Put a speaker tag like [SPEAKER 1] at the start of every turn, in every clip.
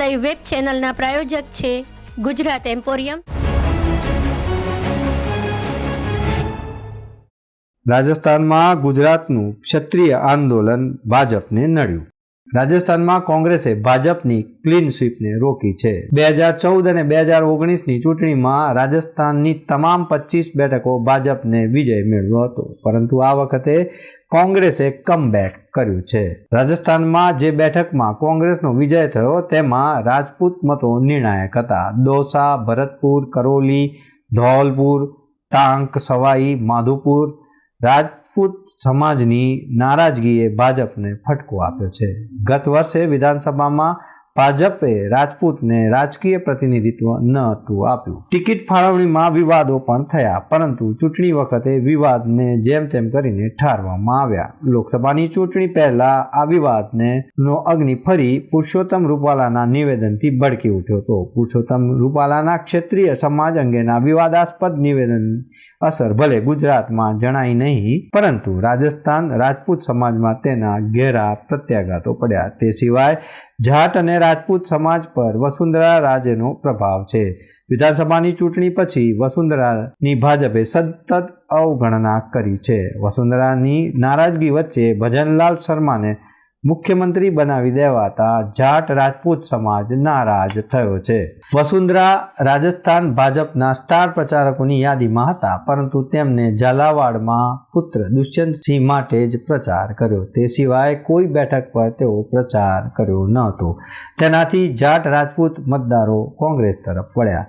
[SPEAKER 1] Live web ચેનલના પ્રાયોજક છે Gujarat emporium
[SPEAKER 2] રાજસ્થાનમાં ગુજરાતનું ક્ષત્રિય આંદોલન ભાજપને નડ્યું. રાજસ્થાનમાં કોંગ્રેસે ભાજપની ક્લીન સ્વીપને રોકી છે. બે હજાર ચૌદ અને બે હજાર ઓગણીસની ચૂંટણીમાં રાજસ્થાનની તમામ પચીસ બેઠકો ભાજપને વિજય મેળવ્યો હતો. પરંતુ આ વખતે કોંગ્રેસે કમબેક કર્યું છે. રાજસ્થાનમાં જે બેઠકમાં કોંગ્રેસનો વિજય થયો તેમાં રાજપૂત મતો નિર્ણાયક હતા. દોસા, ભરતપુર, કરોલી ધૌલપુર ટાંક, સવાઈ, માધુપુર રાજપૂત સમાજની નારાજગીએ ભાજપને ફટકો આપ્યો છે. ગત વર્ષે વિધાનસભામાં ભાજપે રાજપૂતને રાજકીય પ્રતિનિધિત્વ ન હતું આપ્યું. ટિકિટ ફાળવણીમાં વિવાદો પણ થયા, પરંતુ ચૂંટણી વખતે વિવાદને જેમ તેમ કરીને ઠારવામાં આવ્યા. લોકસભાની ચૂંટણી પહેલા આ વિવાદને નો અગ્નિ ફરી પુરુષોત્તમ રૂપાલાના નિવેદનથી ભડકી ઉઠ્યો હતો. પુરુષોત્તમ રૂપાલાના ક્ષેત્રીય સમાજ અંગેના વિવાદાસ્પદ નિવેદન અસર ભલે ગુજરાતમાં જણાઈ નહીં, પરંતુ રાજસ્થાન રાજપૂત સમાજમાં તેના ઘેરા પ્રત્યાઘાતો પડ્યા. તે સિવાય જાટ અને રાજપૂત સમાજ પર વસુંધરા રાજેનો પ્રભાવ છે. વિધાનસભાની ચૂંટણી પછી વસુંધરાની ભાજપે સતત અવગણના કરી છે. વસુંધરાની નારાજગી વચ્ચે ભજનલાલ શર્માને મુખ્યમંત્રી બનાવી દેવાતા જાટ રાજપૂત સમાજ નારાજ થયો છે. વસુંધરા રાજસ્થાન ભાજપના સ્ટાર પ્રચારકોની યાદીમાં હતા, પરંતુ તેમને ઝાલાવાડમાં પુત્ર દુષ્યંતસિંહ માટે જ પ્રચાર કર્યો. તે સિવાય કોઈ બેઠક પર તેઓ પ્રચાર કર્યો ન હતો. તેનાથી જાટ રાજપૂત મતદારો કોંગ્રેસ તરફ વળ્યા.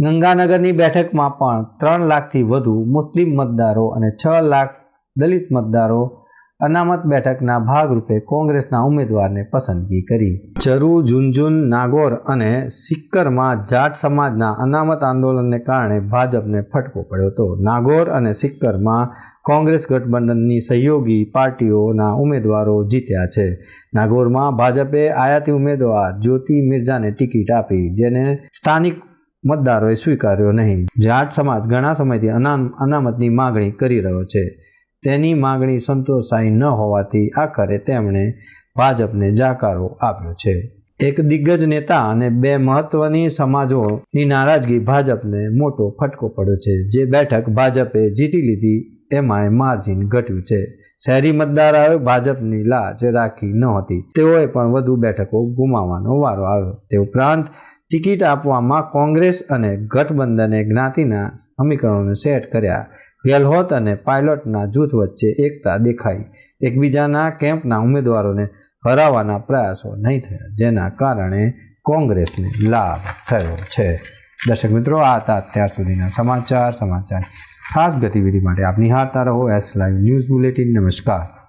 [SPEAKER 2] ગંગાનગરની બેઠકમાં પણ ત્રણ લાખથી વધુ મુસ્લિમ મતદારો અને છ લાખ દલિત મતદારો અનામત બેઠકના ભાગરૂપે કોંગ્રેસના ઉમેદવારને પસંદગી કરી. ચરુ, ઝુંઝુન, નાગોર અને સિક્કરમાં જાટ સમાજના અનામત આંદોલનને કારણે ભાજપને ફટકો પડ્યો હતો. નાગોર અને સિક્કરમાં કોંગ્રેસ ગઠબંધનની સહયોગી પાર્ટીઓના ઉમેદવારો જીત્યા છે. નાગોરમાં ભાજપે આયાતી ઉમેદવાર જ્યોતિ મિર્જાને ટિકિટ આપી, જેને સ્થાનિક મતદારોએ સ્વીકાર્યો નહીં. જાટ સમાજ ઘણા સમયથી અનામ અનામતની માગણી કરી રહ્યો છે. તેની માગણી સંતોષાઈ ન હોવાથી આખરે તેમણે ભાજપને જાકારો આપ્યો છે. એક દિગ્ગજ નેતા અને બે મહત્વની સમાજોની નારાજગી ભાજપને મોટો ફટકો પડ્યો છે. જે બેઠક ભાજપે જીતી લીધી, એમાંય માર્જિન ઘટ્યું છે. શહેરી મતદારોએ ભાજપની લાજ રાખી નહોતી તેઓએ પણ વધુ બેઠકો ગુમાવવાનો વારો આવ્યો. તે ઉપરાંત ટિકિટ આપવામાં કોંગ્રેસ અને ગઠબંધને જ્ઞાતિના સમીકરણોને સેટ કર્યા. ગેલહોત અને પાયલોટના જૂથ વચ્ચે એકતા દેખાઈ. એકબીજાના કેમ્પના ઉમેદવારોને હરાવવાના પ્રયાસો નહીં થયા, જેના કારણે કોંગ્રેસને લાભ થયો છે. દર્શક મિત્રો, આ હતા અત્યાર સુધીના સમાચાર. સમાચાર ખાસ ગતિવિધિ માટે આપ નિહાળતા રહો. એસ લાઈવ ન્યૂઝ બુલેટિન નમસ્કાર.